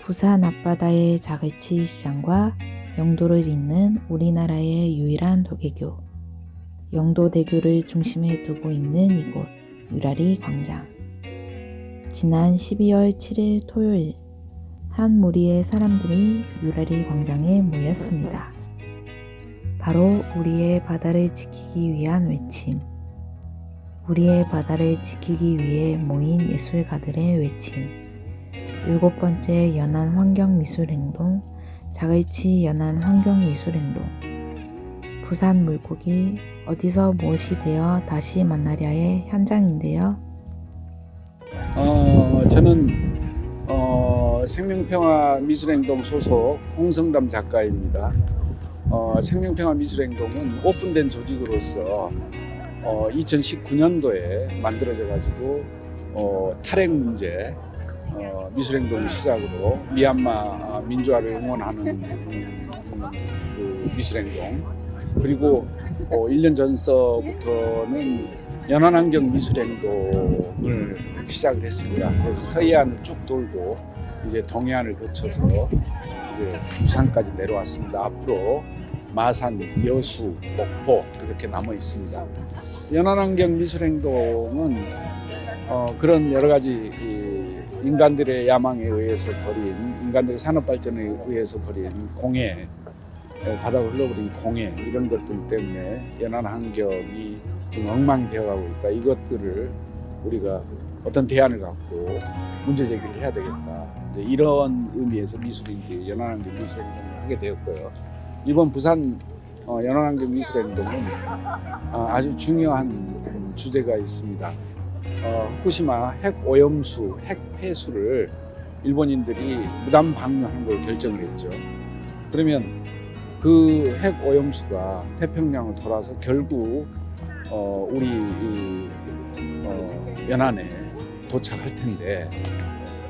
부산 앞바다의 자갈치 시장과 영도를 잇는 우리나라의 유일한 도계교, 영도대교를 중심에 두고 있는 이곳, 유라리 광장. 지난 12월 7일 토요일, 한 무리의 사람들이 유라리 광장에 모였습니다. 바로 우리의 바다를 지키기 위한 외침. 우리의 바다를 지키기 위해 모인 예술가들의 외침. 일곱 번째 연안 환경미술행동, 자갈치 연안 환경미술행동. 부산 물고기 어디서 무엇이 되어 다시 만나랴의 현장인데요. 어, 저는 어, 생명평화 미술행동 소속 홍성담 작가입니다. 어, 생명평화 미술행동은 오픈된 조직으로서 어, 2019년도에 만들어져 가지고 어, 탈핵 문제 어, 미술행동 시작으로 미얀마 아, 민주화를 응원하는 그 미술행동 그리고 어, 1년 전서부터는 연안환경 미술행동을 시작을 했습니다. 그래서 서해안을 쭉 돌고 이제 동해안을 거쳐서 이제 부산까지 내려왔습니다. 앞으로 마산, 여수, 목포 이렇게 남아 있습니다. 연안환경 미술행동은 어, 그런 여러 가지 이 인간들의 야망에 의해서 벌인 인간들의 산업 발전에 의해서 벌인 공해 에, 바다로 흘러버린 공해 이런 것들 때문에 연안 환경이 지금 엉망이 되어가고 있다. 이것들을 우리가 어떤 대안을 갖고 문제 제기를 해야 되겠다. 이제 이런 의미에서 미술인기 연안환경 미술행동을 하게 되었고요. 이번 부산 어, 연안환경 미술행동은 어, 아주 중요한 주제가 있습니다. 어, 후쿠시마 핵 오염수, 핵 폐수를 일본인들이 무단 방류하는 걸 결정을 했죠. 그러면 그 핵 오염수가 태평양을 돌아서 결국 어, 우리 이, 어, 연안에 도착할 텐데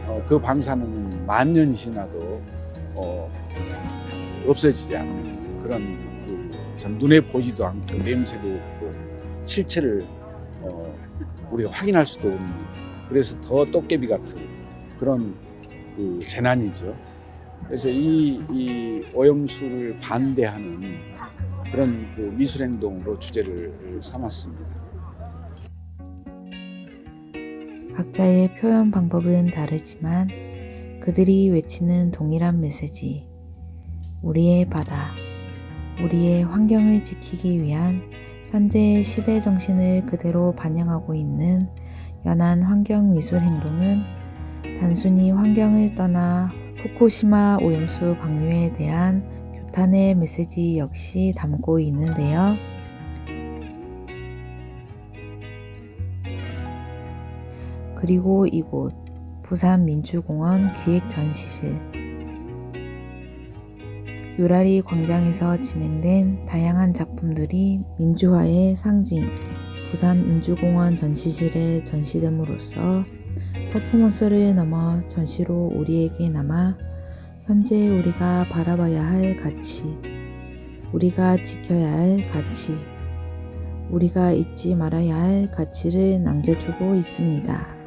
어, 그 방사능은 만년 지나도 어, 없어지지 않는 그런 그, 참 눈에 보이지도 않고 냄새도 없고 실체를 어, 우리가 확인할 수도 없는 그래서 더 도깨비 같은 그런 그 재난이죠. 그래서 이, 이 오염수를 반대하는 그런 그 미술 행동으로 주제를 삼았습니다. 각자의 표현 방법은 다르지만 그들이 외치는 동일한 메시지. 우리의 바다, 우리의 환경을 지키기 위한 현재의 시대 정신을 그대로 반영하고 있는 연안 환경 미술 행동은 단순히 환경을 떠나 후쿠시마 오염수 방류에 대한 규탄의 메시지 역시 담고 있는데요. 그리고 이곳 부산 민주공원 기획전시실 유라리 광장에서 진행된 다양한 작품들이 민주화의 상징 부산 민주공원 전시실에 전시됨으로써 퍼포먼스를 넘어 전시로 우리에게 남아 현재 우리가 바라봐야 할 가치, 우리가 지켜야 할 가치, 우리가 잊지 말아야 할 가치를 남겨주고 있습니다.